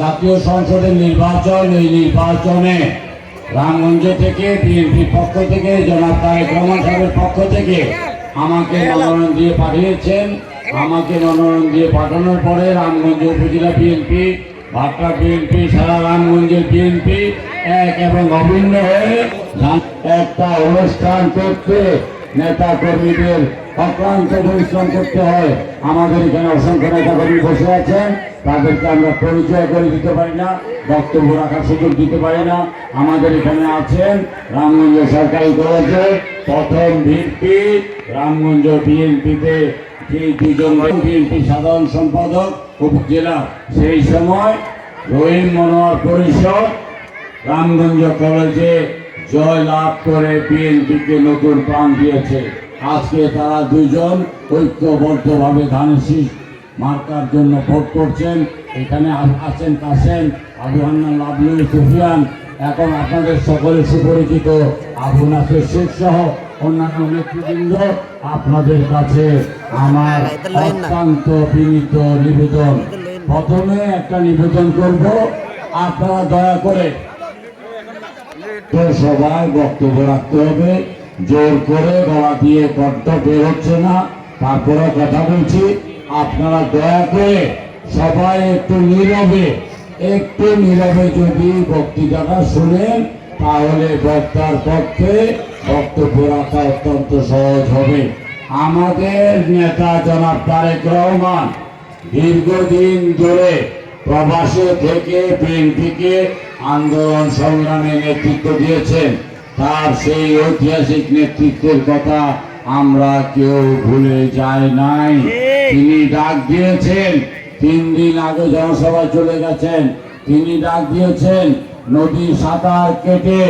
জাতীয় সংসদের নির্বাচন, এই নির্বাচনে রামগঞ্জ থেকে, বিএনপির পক্ষ থেকে, জনাব তারেক রহমান সাহেবের পক্ষ থেকে আমাকে মনোনয়ন দিয়ে পাঠিয়েছেন। আমাকে মনোনয়ন দিয়ে পাঠানোর পরে রামগঞ্জ উপজেলা বিএনপি ভাট্টা বিএনপি, সারা রামগঞ্জের বিএনপি এক এবং অভিন্ন হয়ে একটা অনুষ্ঠান করতে নেতা কর্মীদের অক্লান্ত পরিশ্রম করতে হয়। আমাদের এখানে অসংখ্য নেতা কর্মী বসে আছেন। তাদেরকে আমরা পরিচয় করে দিতে পারি না, বক্তব্য রাখার সুযোগ দিতে পারি না। আমাদের এখানে আছেন রামগঞ্জ সরকারি কলেজের প্রথম ভিপি, রামগঞ্জ বিএনপিতে যে দুজন বিএনপি সাধারণ সম্পাদক উপজেলা। সেই সময় রহিম মনোয়ার পরিষদ রামগঞ্জ কলেজে জয় লাভ করে বিএনপিকে নতুন প্রাণ দিয়েছে। আজকে তারা দুজন ঐক্যবদ্ধভাবে ধানের শীষ মার্কার জন্য ভোট করছেন। এখানে আছেন কাছেন আবু হান্নান লাবলু সুফিয়ান। এখন আপনাদের সকলে সুপরিচিত আবু নাসের শেখ সহ অন্যান্য নেতৃবৃন্দ আপনাদের কাছে আমার অত্যন্ত বিনীত নিবেদন। প্রথমে একটা নিবেদন করব। আপনারা দয়া করে সবাই বক্তব্য রাখতে হবে। জোর করে গলা দিয়ে কণ্ঠ বের হচ্ছে না। তারপরে কথা বলছি। আপনারা দয়া করে সবাই একটু নীরবে একটু নীরবে যদি বক্তৃতাটা শুনেন, তাহলে বক্তার পক্ষে বক্তব্য রাখা অত্যন্ত সহজ হবে। আমাদের নেতা জনাব তারেক রহমান দীর্ঘদিন ধরে প্রবাসে থেকে বিএনপিকে আন্দোলন সংগ্রামে নেতৃত্ব দিয়েছেন। তার সেই ঐতিহাসিক নেতৃত্বের কথা আমরা কেউ ভুলে যাই নাই। তিনি ডাক দিয়েছেন, তিন দিন আগে জনসভায় চলে গেছেন। তিনি ডাক দিয়েছেন, নদী সাঁতার কেটে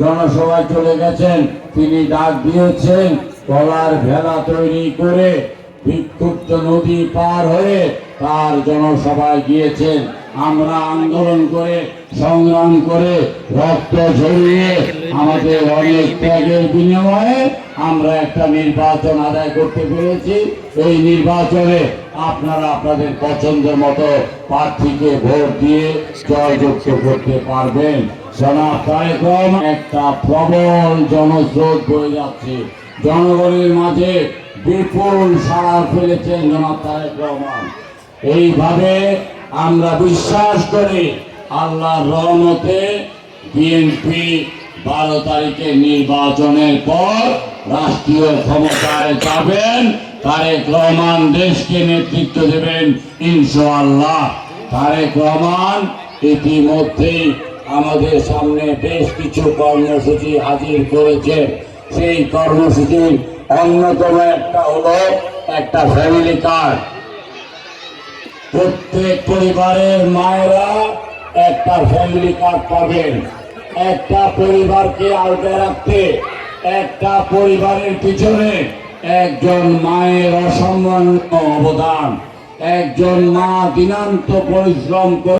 জনসভায় চলে গেছেন। তিনি ডাক দিয়েছেন, কলার ভেলা তৈরি করে বিক্ষুব্ধ নদী পার হয়ে তার জনসভায় গিয়েছেন। আমরা আন্দোলন করে, সংগ্রাম করে, রক্ত ঝরিয়ে আমাদের অনেক ত্যাগের বিনিময়ে আমরা একটা নির্বাচন আদায় করতে পেরেছি। এই নির্বাচনে আপনারা আপনাদের পছন্দের মতো প্রার্থীকে ভোট দিয়ে জয়যুক্ত করতে পারবেন। রহমান, একটা প্রবল জনস্রোত বয়ে যাচ্ছে। জনগণের মাঝে বিপুল সাড়া ফেলেছেন জনাব তারেক রহমান। এইভাবে আমরা বিশ্বাস করি আল্লাহর রহমতে বিএনপি বারো তারিখে নির্বাচনের পর রাষ্ট্রীয় ক্ষমতায় যাবেন। তারেক রহমান দেশকে নেতৃত্ব দেবেন, ইনশাআল্লাহ। তারেক রহমান ইতিমধ্যেই আমাদের সামনে বেশ কিছু কর্মসূচি হাজির করেছে সেই কর্মসূচির অন্যতম একটা হলো একটা ফ্যামিলি কার্ড প্রত্যেক পরিবারের মায়েরা একটা ফ্যামিলি কার্ড পাবেন। একটা পরিবারকে আলগে রাখতে, একটা পরিবারের পিছনে একজন মায়ের অসামান্য অবদান, একজন মা দিনান্ত পরিশ্রম করে